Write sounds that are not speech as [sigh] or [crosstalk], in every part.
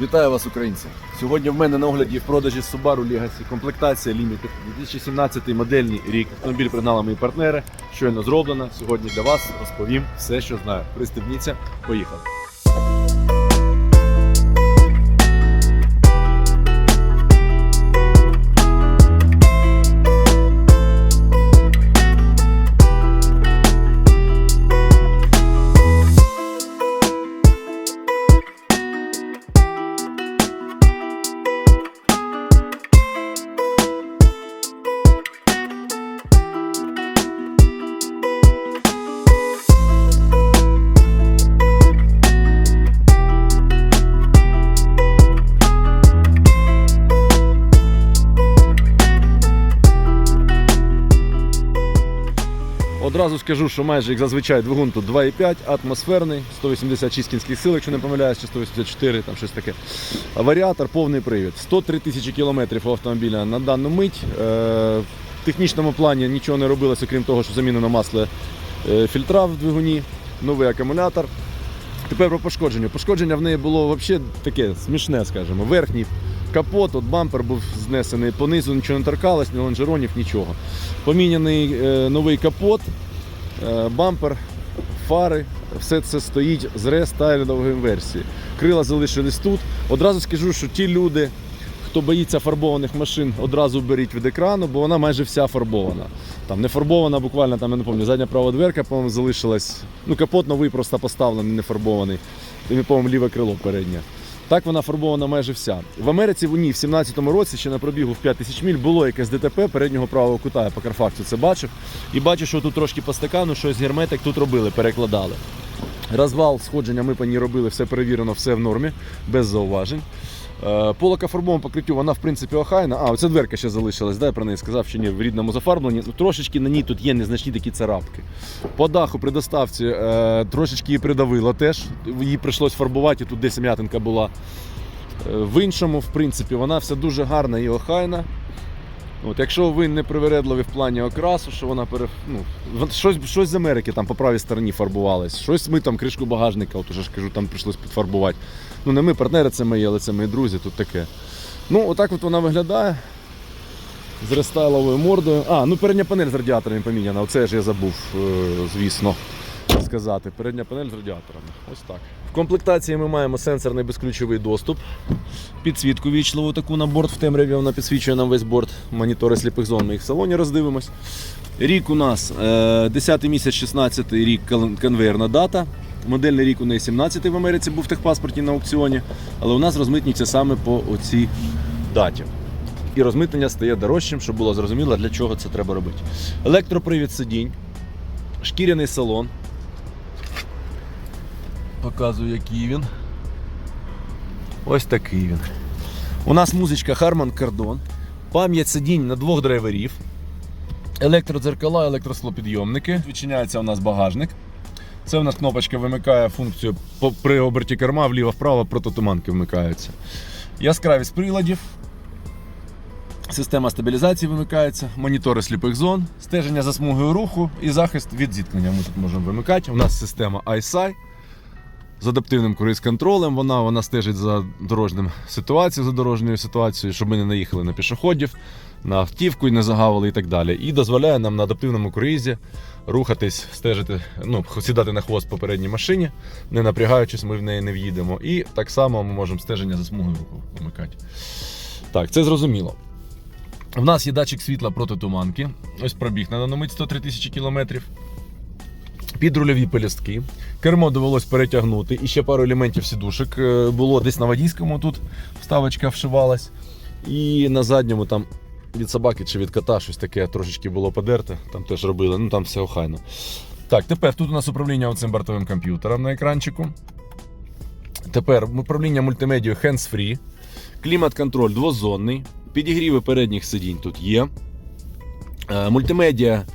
Вітаю вас, українці! Сьогодні в мене на огляді в продажі Subaru Legacy комплектація Limited 2017 модельний рік. Автомобіль пригнали мої партнери. Щойно зроблено. Сьогодні для вас розповім все, що знаю. Пристебніться, поїхали. Одразу скажу, що майже як зазвичай двигун тут 2,5, атмосферний, 186 кінських сил, якщо не помиляюсь, чи 184, там щось таке. Варіатор, повний привід. 103 тисячі кілометрів автомобіля на дану мить. Е, В технічному плані нічого не робилося, крім того, що замінено масло е, фільтра в двигуні, новий акумулятор. Тепер про пошкодження. Пошкодження в неї було взагалі таке смішне, скажімо. Верхній капот, от бампер був знесений, понизу нічого не торкалось, ні лонжеронів, нічого. Поміняний е, новий капот, е, бампер, фари, все це стоїть з рестайлінгової версії. Крила залишились тут. Одразу скажу, що ті люди, хто боїться фарбованих машин, одразу беріть від екрану, бо вона майже вся фарбована. Там не фарбована, буквально там, я не пам'ятаю, задня права дверка, по-моєму, залишилась. Ну, капот новий просто поставлений, не фарбований. І, по-моєму, ліве крило переднє. Так вона фарбована майже вся. В Америці в ній в 17-му році, ще на пробігу в 5 тисяч міль, було якесь ДТП переднього правого кута. Я по Карфаксу це бачив. І бачу, що тут трошки по стакану, щось герметик тут робили, перекладали. Розвал сходження ми по ній робили, все перевірено, все в нормі, без зауважень. Е, По покриттю вона в принципі охайна. А, оця дверка ще залишилась, да, я про неї сказав, що ні, в рідному зафарбленні. Ну, трошечки на ній тут є незначні такі царапки. По даху при доставці е, трошечки її придавило теж. Її прийшлось фарбувати, тут десь м'ятинка була. Е, В іншому, в принципі, вона вся дуже гарна і охайна. От, якщо ви не привередливі в плані окрасу, що вона пере... ну, щось, щось з Америки там по правій стороні фарбувалось, щось ми там кришку багажника, от уже ж кажу, там прийшлось підфарбувати. Ну не ми, партнери це мої, але це мої друзі, тут таке. Ну, отак от вона виглядає. З рестайловою мордою. А, ну передня панель з радіаторами поміняна. Оце ж я забув, е, звісно, сказати. Передня панель з радіаторами. Ось так. В комплектації ми маємо сенсорний безключовий доступ. Підсвітку вічливу таку на борт в темряві, вона підсвічує нам весь борт. Монітори сліпих зон. Ми їх в салоні роздивимось. Рік у нас е, 10 місяць, 16 рік конвейерна дата. Модельний рік у неї 17 в Америці був в техпаспорті на аукціоні, але у нас розмитнюється саме по оцій даті. І розмитнення стає дорожчим, щоб було зрозуміло, для чого це треба робити. Електропривід сидінь, шкіряний салон. Показую, який він. Ось такий він. У нас музичка Harman Kardon, пам'ять сидінь на двох драйверів, електродзеркала, електросклопідйомники. Відчиняється у нас багажник. Це у нас кнопочка вимикає функцію при оберті керма вліво-вправо протитуманки вмикаються. Яскравість приладів. Система стабілізації вимикається, монітори сліпих зон, стеження за смугою руху і захист від зіткнення. Ми тут можемо вимикати. У нас система ISI з адаптивним круїз-контролем. Вона, вона стежить за дорожнім ситуацією, за дорожньою ситуацією, щоб ми не наїхали на пішоходів, на автівку і не загавили і так далі. І дозволяє нам на адаптивному круїзі рухатись, стежити, ну, сідати на хвост попередній машині, не напрягаючись, ми в неї не в'їдемо. І так само ми можемо стеження за смугою руху вимикати. Так, це зрозуміло. В нас є датчик світла проти туманки. Ось пробіг на дану 103 тисячі кілометрів. Підрульові пелюстки. Кермо довелось перетягнути. І ще пару елементів сідушок е, було. Десь на водійському тут вставочка вшивалась. І на задньому там від собаки чи від кота щось таке трошечки було подерте. Там теж робили, ну там все охайно. Так, тепер тут у нас управління оцим бортовим комп'ютером на екранчику. Тепер управління мультимедією hands-free. Клімат-контроль двозонний. Підігріви передніх сидінь тут є. Е, Мультимедіа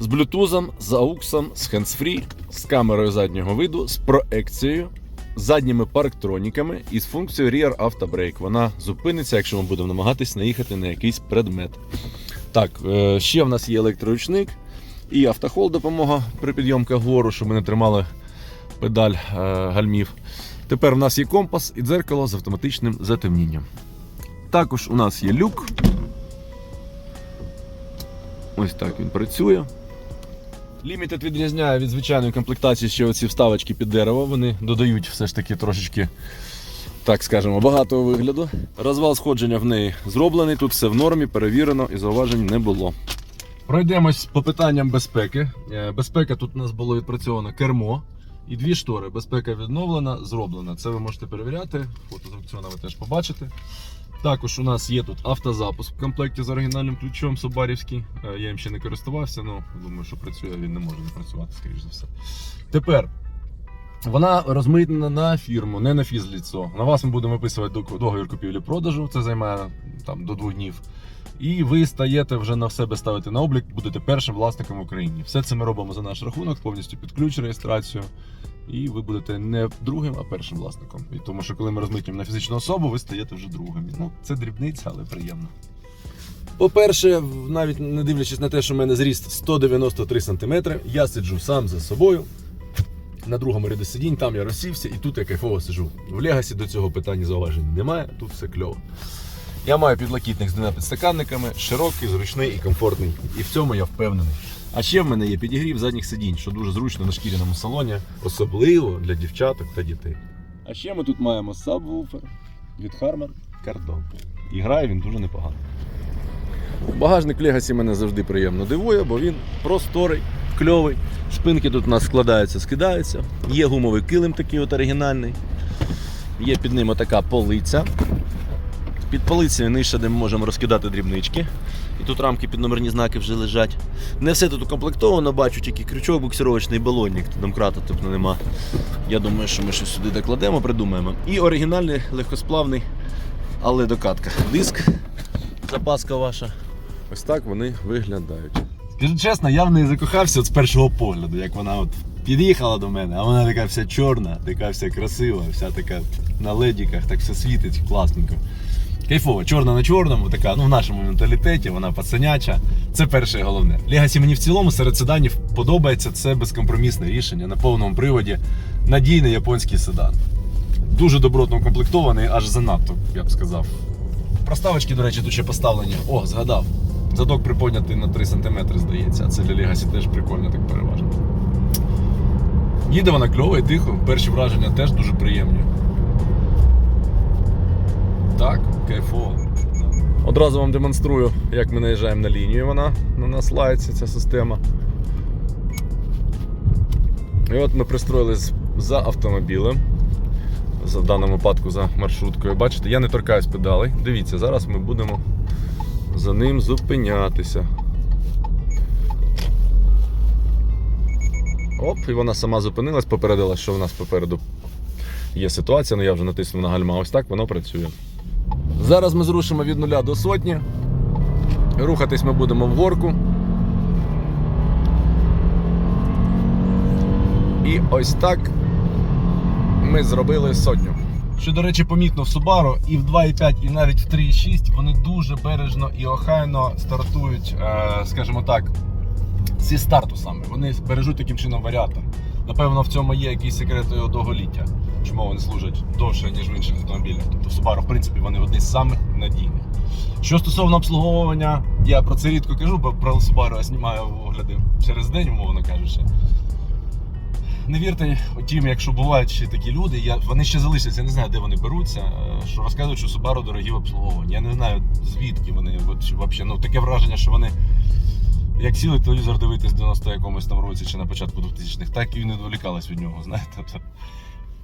з блютузом, з ауксом, з hands-free, з камерою заднього виду, з проекцією, з задніми парктроніками і з функцією Rear Auto Brake. Вона зупиниться, якщо ми будемо намагатись наїхати на якийсь предмет. Так, е, ще в нас є електроручник і автохол допомога при підйомках вгору, щоб ми не тримали педаль е, гальмів. Тепер у нас є компас і дзеркало з автоматичним затемнінням. Також у нас є люк. Ось так він працює. Limited відрізняє від звичайної комплектації ще оці вставочки під дерево. Вони додають все ж таки трошечки, так скажемо, багатого вигляду. Розвал сходження в неї зроблений, тут все в нормі, перевірено і зауважень не було. Пройдемось по питанням безпеки. Е, Безпека тут у нас було відпрацьовано кермо і дві штори. Безпека відновлена, зроблена. Це ви можете перевіряти. Фото з аукціону ви теж побачите. Також у нас є тут автозапуск в комплекті з оригінальним ключом Собарівський. Е, Я їм ще не користувався, але думаю, що працює, він не може не працювати, скоріш за все. Тепер. Вона розмитнена на фірму, не на фізліцо. На вас ми будемо виписувати договір купівлі-продажу, це займає там, до двох днів. І ви стаєте вже на себе ставити на облік, будете першим власником в Україні. Все це ми робимо за наш рахунок, повністю під ключ реєстрацію. І ви будете не другим, а першим власником. І тому що коли ми розмитнюємо на фізичну особу, ви стаєте вже другим. Ну, це дрібниця, але приємно. По-перше, навіть не дивлячись на те, що в мене зріст 193 см, я сиджу сам за собою. На другому ряду сидінь, там я розсівся, і тут я кайфово сиджу. В Легасі до цього питання зауважень немає, тут все кльово. Я маю підлокітник з двома підстаканниками, широкий, зручний і комфортний. І в цьому я впевнений. А ще в мене є підігрів задніх сидінь, що дуже зручно на шкіряному салоні, особливо для дівчаток та дітей. А ще ми тут маємо сабвуфер від Harman Kardon. І грає він дуже непогано. Багажник Legacy мене завжди приємно дивує, бо він просторий, кльовий. Шпинки тут у нас складаються, скидаються. Є гумовий килим такий от оригінальний. Є під ним отака полиця. Під полицею ниша, де ми можемо розкидати дрібнички. І тут рамки під номерні знаки вже лежать. Не все тут укомплектовано, бачу тільки крючок, буксировочний балонник, домкрата тобто нема. Я думаю, що ми щось сюди докладемо, придумаємо. І оригінальний легкосплавний, але докатка. Диск, запаска ваша. Ось так вони виглядають. Скажу чесно, я в неї закохався от з першого погляду, як вона от під'їхала до мене, а вона така вся чорна, така вся красива, вся така на ледіках, так все світить класненько. Кайфово, чорна на чорному, така, ну в нашому менталітеті, вона пацаняча. Це перше і головне. Легасі мені в цілому серед седанів подобається. Це безкомпромісне рішення на повному приводі. Надійний японський седан. Дуже добротно укомплектований, аж занадто, я б сказав. Проставочки, до речі, тут ще поставлені. О, згадав. Задок приподнятий на 3 см, здається, а це для Легасі теж прикольно так переважно. Їде вона кльово і тихо, перші враження теж дуже приємні. Так, кайфово. Одразу вам демонструю, як ми наїжджаємо на лінію. Вона на лається, ця система. І от ми пристроїлись за автомобілем. В даному випадку за маршруткою. Бачите, я не торкаюсь педалей. Дивіться, зараз ми будемо за ним зупинятися. Оп, і вона сама зупинилась, попередила, що в нас попереду є ситуація, але я вже натиснув на гальма. Ось так воно працює. Зараз ми зрушимо від нуля до сотні. Рухатись ми будемо в горку. І ось так ми зробили сотню. Що, до речі, помітно в Subaru і в 2.5, і навіть в 3.6 вони дуже бережно і охайно стартують, е, скажімо так, зі старту саме. Вони бережуть таким чином варіатор. Напевно, в цьому є якийсь секрет його довголіття, чому вони служать довше, ніж в інших автомобілях. Тобто в Subaru, в принципі, вони одні з самих надійних. Що стосовно обслуговування, я про це рідко кажу, бо про Subaru я знімаю огляди через день, умовно кажучи. Не вірте тим, якщо бувають ще такі люди, я, вони ще залишаться, я не знаю, де вони беруться, е, що розказують, що Subaru дорогі в обслуговуванні. Я не знаю, звідки вони. От, вообще, ну, таке враження, що вони як сіли телевізор дивитись в 90 якомусь там році чи на початку 2000-х, так і не відволікались від нього, [laughs] знаєте. Тобто,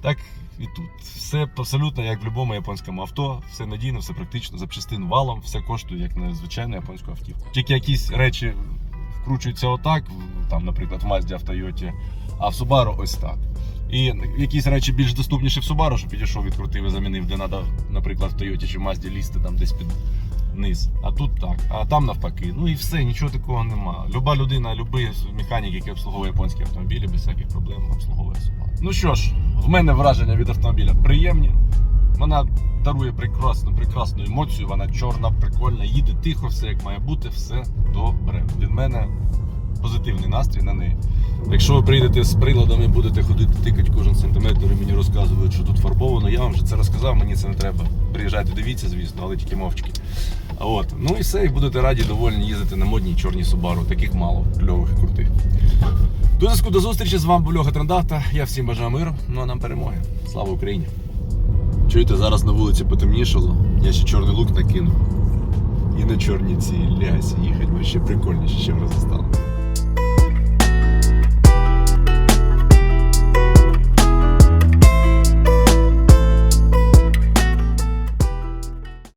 так і тут. Все абсолютно як в будь-якому японському авто, все надійно, все практично, запчастин валом, все коштує як на звичайну японську автівку. Тільки якісь речі вкручуються отак, там, наприклад, в Mazda, в Toyota, а в Subaru ось так. І якісь речі більш доступніші в Subaru, що підійшов, відкрутив і замінив, де треба, наприклад, в Toyota чи в Mazda лізти там десь під низ. А тут так, а там навпаки. Ну і все, нічого такого нема. Люба людина, любий механік, який обслуговує японські автомобілі, без всяких проблем обслуговує Subaru. Ну що ж, в мене враження від автомобіля приємні. Вона дарує прекрасну, прекрасну емоцію, вона чорна, прикольна, їде тихо, все як має бути, все добре. Від мене позитивний настрій на неї. Якщо ви прийдете з приладами, будете ходити, тикати кожен сантиметр і мені розказують, що тут фарбовано, я вам вже це розказав, мені це не треба. Приїжджайте, дивіться, звісно, але тільки мовчки. От. Ну і все, і будете раді довольні їздити на модній чорній Subaru. Таких мало, кльових і крутих. До зв'язку до зустрічі з вами був Льоха Трандахта. Я всім бажаю миру, ну а нам перемоги. Слава Україні! Чуєте, зараз на вулиці потемнішало, я ще чорний лук накинув. І на чорній цій лясі їхати, бо ще прикольніше, чим раз стало.